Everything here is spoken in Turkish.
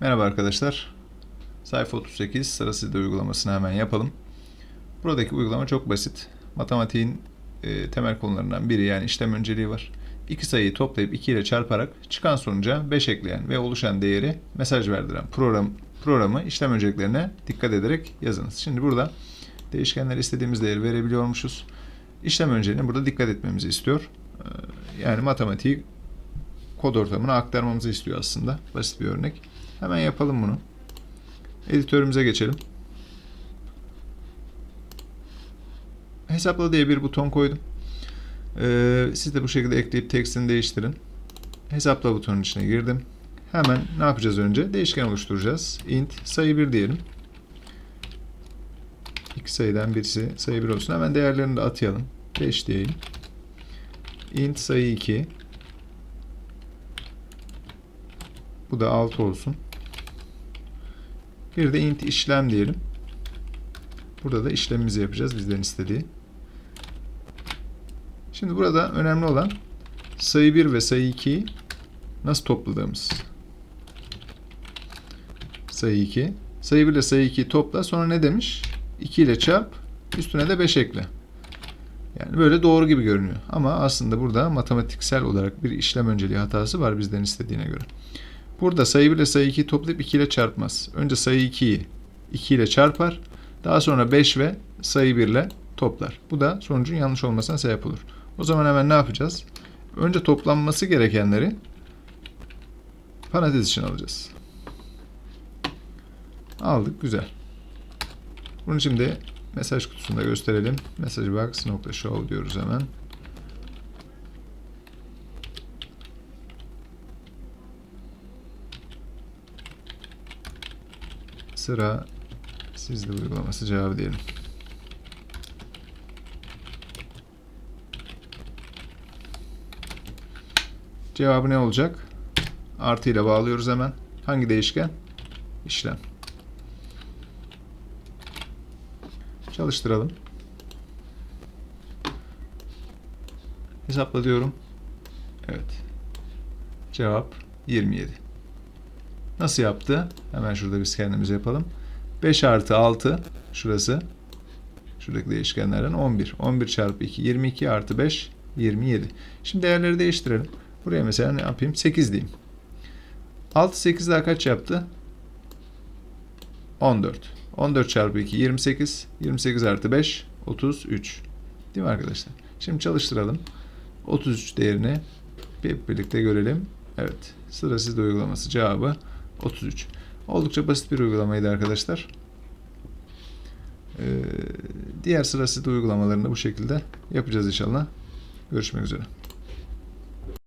Merhaba arkadaşlar. Sayfa 38 sırasıyla uygulamasını hemen yapalım. Buradaki uygulama çok basit. Matematiğin e, temel konularından biri yani işlem önceliği var. İki sayıyı toplayıp 2 ile çarparak çıkan sonuca 5 ekleyen ve oluşan değeri mesaj verdiren program programı işlem önceliklerine dikkat ederek yazınız. Şimdi burada değişkenler istediğimiz değeri verebiliyormuşuz. İşlem önceliğine burada dikkat etmemizi istiyor. Ee, Yani matematiği kod ortamına aktarmamızı istiyor aslında. Basit bir örnek. Hemen yapalım bunu. Editörümüze geçelim. Hesapla diye bir buton koydum. Ee, siz de bu şekilde ekleyip tekstini değiştirin. Hesapla butonun içine girdim. Hemen ne yapacağız önce? Değişken oluşturacağız. int sayı 1 diyelim. İki sayıdan birisi sayı 1 olsun. Hemen değerlerini de atayalım. 5 diyeyim. int sayı 2. Bu da 6 olsun. Bir de int işlem diyelim. Burada da işlemimizi yapacağız bizden istediği. Şimdi burada önemli olan sayı 1 ve sayı 2'yi nasıl topladığımız. Sayı 2. Sayı 1 ile sayı 2'yi topla. Sonra ne demiş? 2 ile çarp. Üstüne de 5 ekle. Yani böyle doğru gibi görünüyor. Ama aslında burada matematiksel olarak bir işlem önceliği hatası var bizden istediğine göre. Burada sayı 1 ile sayı 2'yi toplayıp 2 ile çarpmaz. Önce sayı 2'yi 2 ile çarpar. Daha sonra 5 ve sayı 1 ile toplar. Bu da sonucun yanlış olmasına sebep olur. O zaman hemen ne yapacağız? Önce toplanması gerekenleri parantez için alacağız. Aldık. Güzel. Bunu şimdi mesaj kutusunda gösterelim. Message box nokta show diyoruz hemen. Sıra sizde uygulaması cevabı diyelim. Cevabı ne olacak? Artı ile bağlıyoruz hemen. Hangi değişken? İşlem. Çalıştıralım. Hesapla diyorum. Evet. Cevap 27. Nasıl yaptı? Hemen şurada biz kendimiz yapalım. 5 artı 6 şurası. Şuradaki değişkenlerden 11. 11 çarpı 2 22 artı 5 27. Şimdi değerleri değiştirelim. Buraya mesela ne yapayım? 8 diyeyim. 6 8 daha kaç yaptı? 14. 14 çarpı 2 28. 28 artı 5 33. Değil mi arkadaşlar? Şimdi çalıştıralım. 33 değerini bir birlikte görelim. Evet. Sıra sizde uygulaması cevabı 33. Oldukça basit bir uygulamaydı arkadaşlar. Ee, diğer sıra sizde uygulamalarını bu şekilde yapacağız inşallah. Görüşmek üzere.